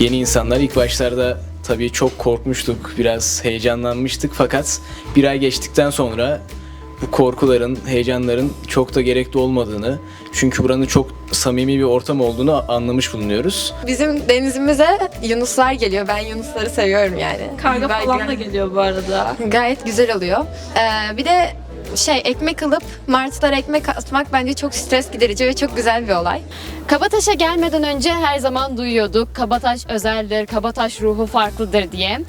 yeni insanlar ilk başlarda tabii çok korkmuştuk, biraz heyecanlanmıştık fakat bir ay geçtikten sonra bu korkuların, heyecanların çok da gerekli olmadığını, çünkü buranın çok samimi bir ortam olduğunu anlamış bulunuyoruz. Bizim denizimize yunuslar geliyor. Ben yunusları seviyorum yani. Karga falan da geliyor bu arada. Gayet güzel oluyor. Ee, bir de şey ekmek alıp martılara ekmek atmak bence çok stres giderici ve çok güzel bir olay. Kabataş'a gelmeden önce her zaman duyuyorduk. Kabataş özeldir, Kabataş ruhu farklıdır diye.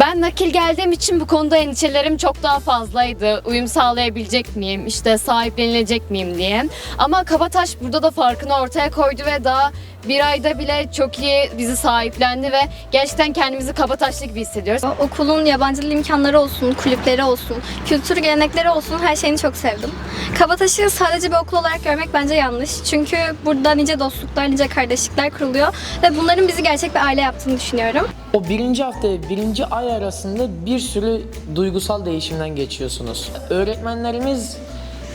Ben nakil geldiğim için bu konuda endişelerim çok daha fazlaydı. Uyum sağlayabilecek miyim, işte sahiplenilecek miyim diye. Ama Kabataş burada da farkını ortaya koydu ve daha bir ayda bile çok iyi bizi sahiplendi ve gerçekten kendimizi Kabataşlı gibi hissediyoruz. Okulun yabancı dil imkanları olsun, kulüpleri olsun, kültür gelenekleri olsun her şeyini çok sevdim. Kabataş'ı sadece bir okul olarak görmek bence yanlış. Çünkü burada nice dostluklar, nice kardeşlikler kuruluyor ve bunların bizi gerçek bir aile yaptığını düşünüyorum. O birinci hafta ve birinci ay arasında bir sürü duygusal değişimden geçiyorsunuz. Öğretmenlerimiz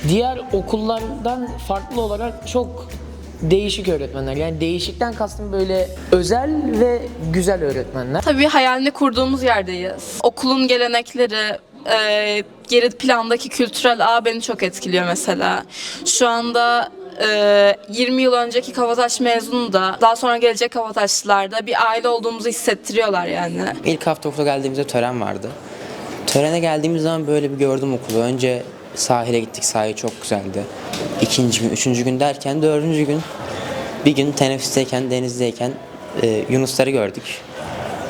diğer okullardan farklı olarak çok değişik öğretmenler. Yani değişikten kastım böyle özel ve güzel öğretmenler. Tabii hayalini kurduğumuz yerdeyiz. Okulun gelenekleri, e, geri plandaki kültürel ağ beni çok etkiliyor mesela. Şu anda e, 20 yıl önceki Kavataş mezunu da daha sonra gelecek Kavataşlılar da bir aile olduğumuzu hissettiriyorlar yani. İlk hafta okula geldiğimizde tören vardı. Törene geldiğimiz zaman böyle bir gördüm okulu. Önce sahile gittik. Sahil çok güzeldi. İkinci gün, üçüncü gün derken dördüncü gün bir gün teneffüsteyken, denizdeyken e, Yunusları gördük.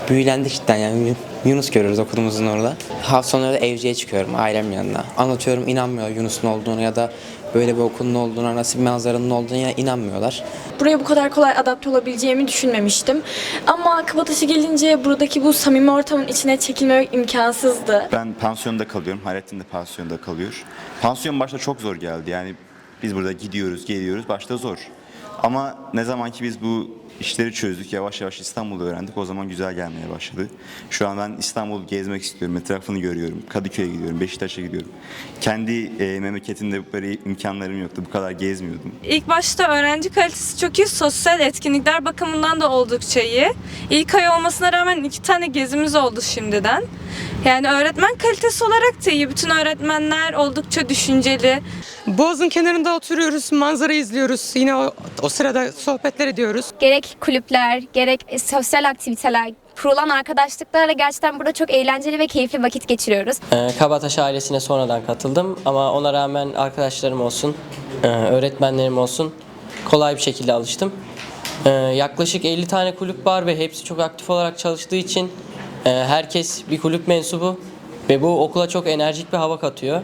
Büyülendik cidden yani Yunus görüyoruz okulumuzun orada. Hafta sonları da evciye çıkıyorum ailemin yanına. Anlatıyorum inanmıyor Yunus'un olduğunu ya da böyle bir okulun olduğuna, nasıl bir manzaranın olduğuna inanmıyorlar. Buraya bu kadar kolay adapte olabileceğimi düşünmemiştim. Ama Kabataş'a gelince buradaki bu samimi ortamın içine çekilmemek imkansızdı. Ben pansiyonda kalıyorum. Hayrettin de pansiyonda kalıyor. Pansiyon başta çok zor geldi. Yani biz burada gidiyoruz, geliyoruz. Başta zor. Ama ne zaman ki biz bu işleri çözdük, yavaş yavaş İstanbul'u öğrendik. O zaman güzel gelmeye başladı. Şu an ben İstanbul'u gezmek istiyorum. Etrafını görüyorum. Kadıköy'e gidiyorum, Beşiktaş'a gidiyorum. Kendi e, memleketimde böyle imkanlarım yoktu. Bu kadar gezmiyordum. İlk başta öğrenci kalitesi çok iyi, sosyal etkinlikler bakımından da oldukça iyi. İlk ay olmasına rağmen iki tane gezimiz oldu şimdiden. Yani öğretmen kalitesi olarak da iyi. Bütün öğretmenler oldukça düşünceli. Boğazın kenarında oturuyoruz, manzara izliyoruz. Yine o, o sırada sohbetler ediyoruz. Gerek kulüpler, gerek sosyal aktiviteler, kurulan arkadaşlıklarla gerçekten burada çok eğlenceli ve keyifli vakit geçiriyoruz. Ee, Kabataş ailesine sonradan katıldım ama ona rağmen arkadaşlarım olsun, e, öğretmenlerim olsun kolay bir şekilde alıştım. Ee, Yaklaşık 50 tane kulüp var ve hepsi çok aktif olarak çalıştığı için herkes bir kulüp mensubu ve bu okula çok enerjik bir hava katıyor.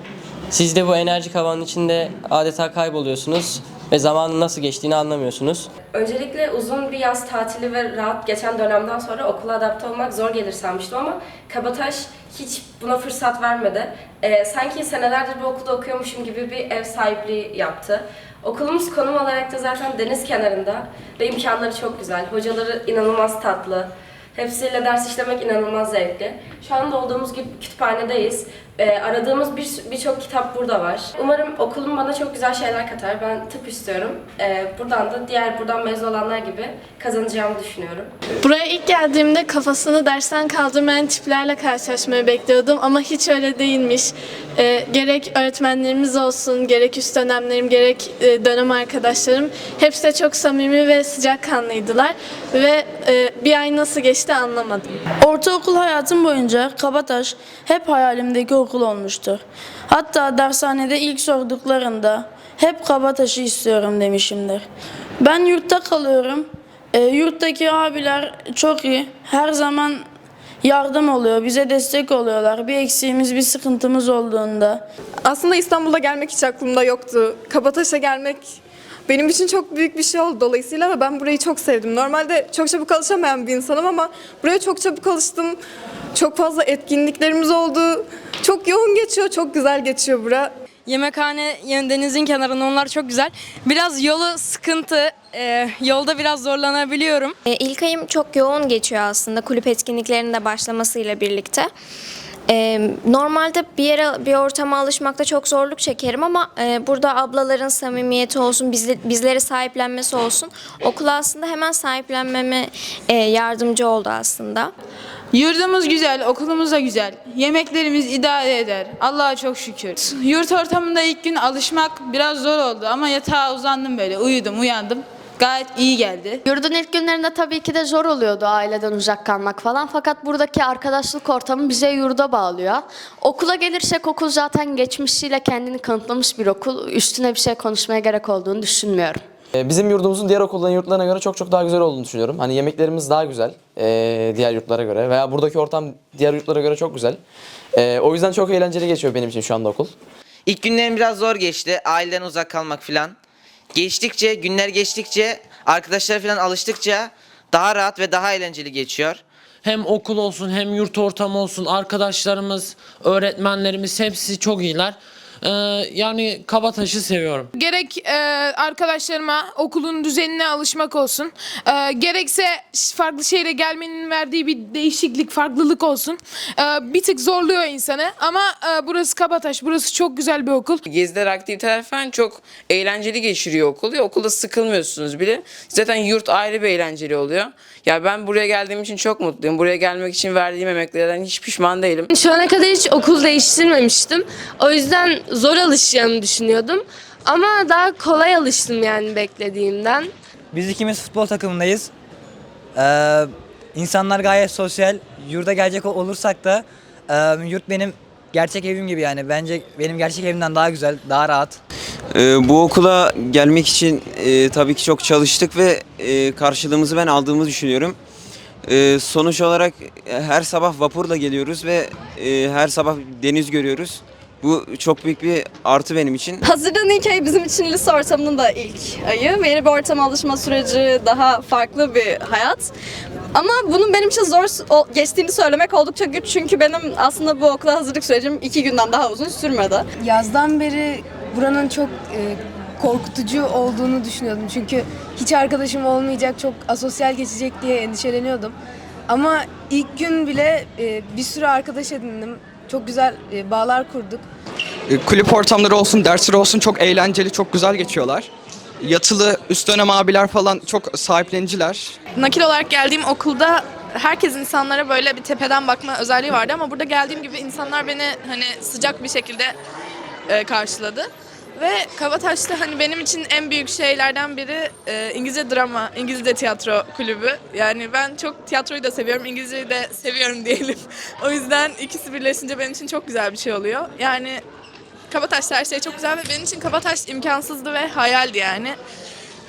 Siz de bu enerjik havanın içinde adeta kayboluyorsunuz ve zamanın nasıl geçtiğini anlamıyorsunuz. Öncelikle uzun bir yaz tatili ve rahat geçen dönemden sonra okula adapte olmak zor gelir sanmıştım ama Kabataş hiç buna fırsat vermedi. Ee, sanki senelerdir bu okulda okuyormuşum gibi bir ev sahipliği yaptı. Okulumuz konum olarak da zaten deniz kenarında ve imkanları çok güzel. Hocaları inanılmaz tatlı. Hepsiyle ders işlemek inanılmaz zevkli. Şu anda olduğumuz gibi kütüphanedeyiz. Ee, aradığımız bir birçok kitap burada var. Umarım okulum bana çok güzel şeyler katar. Ben tıp istiyorum. Ee, buradan da diğer buradan mezun olanlar gibi kazanacağımı düşünüyorum. Buraya ilk geldiğimde kafasını dersten kaldırmayan tiplerle karşılaşmayı bekliyordum ama hiç öyle değilmiş. Ee, gerek öğretmenlerimiz olsun, gerek üst dönemlerim, gerek e, dönem arkadaşlarım hepsi de çok samimi ve sıcakkanlıydılar ve e, bir ay nasıl geçti anlamadım. Ortaokul hayatım boyunca Kabataş hep hayalimdeki okul olmuştur. Hatta dershanede ilk sorduklarında hep Kabataş'ı istiyorum demişimdir. Ben yurtta kalıyorum. E, yurttaki abiler çok iyi. Her zaman yardım oluyor, bize destek oluyorlar. Bir eksiğimiz, bir sıkıntımız olduğunda. Aslında İstanbul'a gelmek hiç aklımda yoktu. Kabataş'a gelmek benim için çok büyük bir şey oldu dolayısıyla ve ben burayı çok sevdim. Normalde çok çabuk alışamayan bir insanım ama buraya çok çabuk alıştım. Çok fazla etkinliklerimiz oldu. Çok yoğun geçiyor, çok güzel geçiyor bura. Yemekhane yani denizin kenarında onlar çok güzel. Biraz yolu sıkıntı. Ee, yolda biraz zorlanabiliyorum. ilk ayım çok yoğun geçiyor aslında kulüp etkinliklerinin de başlamasıyla birlikte. Ee, normalde bir yere bir ortama alışmakta çok zorluk çekerim ama e, burada ablaların samimiyeti olsun, bizle- bizleri sahiplenmesi olsun. Okula aslında hemen sahiplenmeme e, yardımcı oldu aslında. Yurdumuz güzel, okulumuz da güzel. Yemeklerimiz idare eder. Allah'a çok şükür. Yurt ortamında ilk gün alışmak biraz zor oldu ama yatağa uzandım böyle, uyudum, uyandım. Gayet iyi geldi. Yurdun ilk günlerinde tabii ki de zor oluyordu aileden uzak kalmak falan. Fakat buradaki arkadaşlık ortamı bize yurda bağlıyor. Okula gelirsek okul zaten geçmişiyle kendini kanıtlamış bir okul. Üstüne bir şey konuşmaya gerek olduğunu düşünmüyorum. Ee, Bizim yurdumuzun diğer okulların yurtlarına göre çok çok daha güzel olduğunu düşünüyorum. Hani yemeklerimiz daha güzel ee, diğer yurtlara göre veya buradaki ortam diğer yurtlara göre çok güzel. Ee, o yüzden çok eğlenceli geçiyor benim için şu anda okul. İlk günlerim biraz zor geçti. Aileden uzak kalmak falan. Geçtikçe, günler geçtikçe, arkadaşlar falan alıştıkça daha rahat ve daha eğlenceli geçiyor. Hem okul olsun hem yurt ortamı olsun arkadaşlarımız, öğretmenlerimiz hepsi çok iyiler. Ee, yani Kabataş'ı seviyorum. Gerek e, arkadaşlarıma okulun düzenine alışmak olsun. e, gerekse farklı şehre gelmenin verdiği bir değişiklik, farklılık olsun. E, bir tık zorluyor insanı ama e, burası Kabataş, burası çok güzel bir okul. Geziler, aktiviteler falan çok eğlenceli geçiriyor okul. Ya, okulda sıkılmıyorsunuz bile. Zaten yurt ayrı bir eğlenceli oluyor. Ya ben buraya geldiğim için çok mutluyum. Buraya gelmek için verdiğim emeklerden hiç pişman değilim. Şu ana kadar hiç okul değiştirmemiştim. O yüzden zor alışacağımı düşünüyordum. Ama daha kolay alıştım yani beklediğimden. Biz ikimiz futbol takımındayız. Ee, insanlar gayet sosyal. Yurda gelecek olursak da e, yurt benim gerçek evim gibi yani. Bence benim gerçek evimden daha güzel, daha rahat. Ee, bu okula gelmek için e, tabii ki çok çalıştık ve e, karşılığımızı ben aldığımı düşünüyorum. E, sonuç olarak her sabah vapurla geliyoruz ve e, her sabah deniz görüyoruz. Bu çok büyük bir artı benim için. Hazırlığın ilk ayı bizim için lise ortamının da ilk ayı. Yeni bir ortama alışma süreci daha farklı bir hayat. Ama bunun benim için zor geçtiğini söylemek oldukça güç. Çünkü benim aslında bu okula hazırlık sürecim iki günden daha uzun sürmedi. Yazdan beri buranın çok e, korkutucu olduğunu düşünüyordum. Çünkü hiç arkadaşım olmayacak, çok asosyal geçecek diye endişeleniyordum. Ama ilk gün bile e, bir sürü arkadaş edindim. Çok güzel e, bağlar kurduk. Kulüp ortamları olsun, dersleri olsun çok eğlenceli, çok güzel geçiyorlar. Yatılı üst dönem abiler falan çok sahipleniciler. Nakil olarak geldiğim okulda herkes insanlara böyle bir tepeden bakma özelliği vardı ama burada geldiğim gibi insanlar beni hani sıcak bir şekilde e, karşıladı. Ve Kabataş'ta hani benim için en büyük şeylerden biri e, İngilizce drama, İngilizce tiyatro kulübü. Yani ben çok tiyatroyu da seviyorum, İngilizceyi de seviyorum diyelim. o yüzden ikisi birleşince benim için çok güzel bir şey oluyor. Yani Kabataş'ta her şey çok güzel ve benim için Kabataş imkansızdı ve hayaldi yani.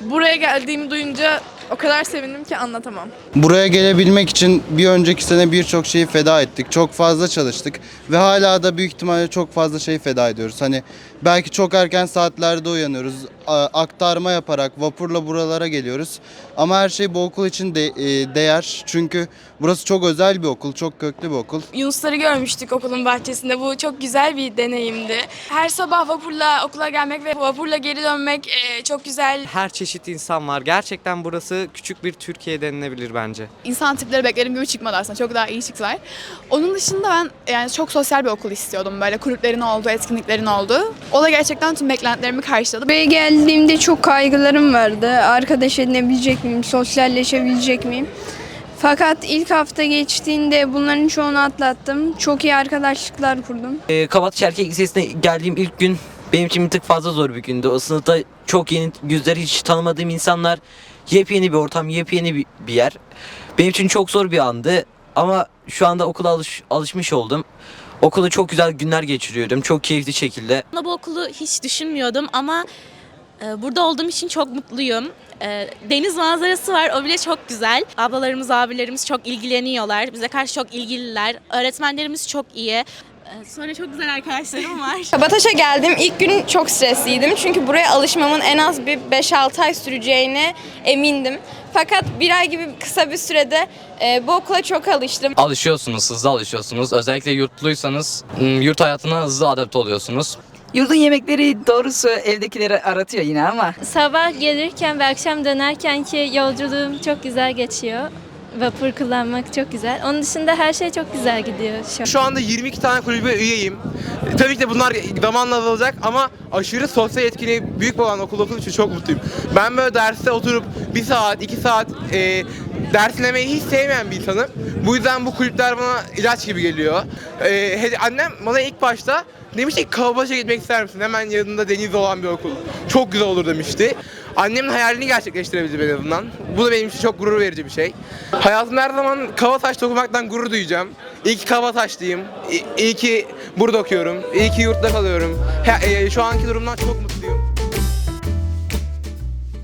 Buraya geldiğimi duyunca o kadar sevindim ki anlatamam. Buraya gelebilmek için bir önceki sene birçok şeyi feda ettik. Çok fazla çalıştık ve hala da büyük ihtimalle çok fazla şey feda ediyoruz. Hani belki çok erken saatlerde uyanıyoruz. Aktarma yaparak vapurla buralara geliyoruz. Ama her şey bu okul için de, e, değer. Çünkü burası çok özel bir okul, çok köklü bir okul. Yunusları görmüştük okulun bahçesinde. Bu çok güzel bir deneyimdi. Her sabah vapurla okula gelmek ve vapurla geri dönmek e, çok güzel. Her çeşit insan var. Gerçekten burası küçük bir Türkiye denilebilir bence. İnsan tipleri beklerim gibi çıkmadı aslında. Çok daha iyi çıktılar. Onun dışında ben yani çok sosyal bir okul istiyordum. Böyle kulüplerin olduğu, etkinliklerin olduğu. O da gerçekten tüm beklentilerimi karşıladı. Buraya geldiğimde çok kaygılarım vardı. Arkadaş edinebilecek miyim, sosyalleşebilecek miyim? Fakat ilk hafta geçtiğinde bunların çoğunu atlattım. Çok iyi arkadaşlıklar kurdum. Ee, Kabataş Erkek Lisesi'ne geldiğim ilk gün benim için bir tık fazla zor bir gündü. O sınıfta çok yeni yüzleri hiç tanımadığım insanlar, yepyeni bir ortam, yepyeni bir, bir yer. Benim için çok zor bir andı ama şu anda okula alış, alışmış oldum. Okulda çok güzel günler geçiriyorum. Çok keyifli şekilde. Bu okulu hiç düşünmüyordum ama e, burada olduğum için çok mutluyum. E, Deniz manzarası var, o bile çok güzel. Ablalarımız, abilerimiz çok ilgileniyorlar. Bize karşı çok ilgililer. Öğretmenlerimiz çok iyi. E, Sonra çok güzel arkadaşlarım var. Kabataş'a geldim. İlk gün çok stresliydim. Çünkü buraya alışmamın en az bir 5-6 ay süreceğine emindim. Fakat bir ay gibi kısa bir sürede e, bu okula çok alıştım. Alışıyorsunuz, hızlı alışıyorsunuz. Özellikle yurtluysanız yurt hayatına hızlı adapte oluyorsunuz. Yurdun yemekleri doğrusu evdekileri aratıyor yine ama. Sabah gelirken ve akşam dönerken ki yolculuğum çok güzel geçiyor. Vapur kullanmak çok güzel. Onun dışında her şey çok güzel gidiyor şu an. Şu anda 22 tane kulübe üyeyim. E, Tabii ki de bunlar zamanla azalacak ama aşırı sosyal etkinliği büyük olan okul okul için çok mutluyum. Ben böyle derste oturup bir saat, iki saat e, ders dinlemeyi hiç sevmeyen bir insanım. Bu yüzden bu kulüpler bana ilaç gibi geliyor. E, annem bana ilk başta demişti ki Kavbaş'a gitmek ister misin? Hemen yanında deniz olan bir okul. Çok güzel olur demişti. Annemin hayalini gerçekleştirebildim en azından. Bu da benim için çok gurur verici bir şey. Hayatımda her zaman Kavataş'ta okumaktan gurur duyacağım. İyi ki Kavataşlıyım. İyi, iyi ki burada okuyorum. İyi ki yurtta kalıyorum. E, şu anki durumdan çok mutluyum.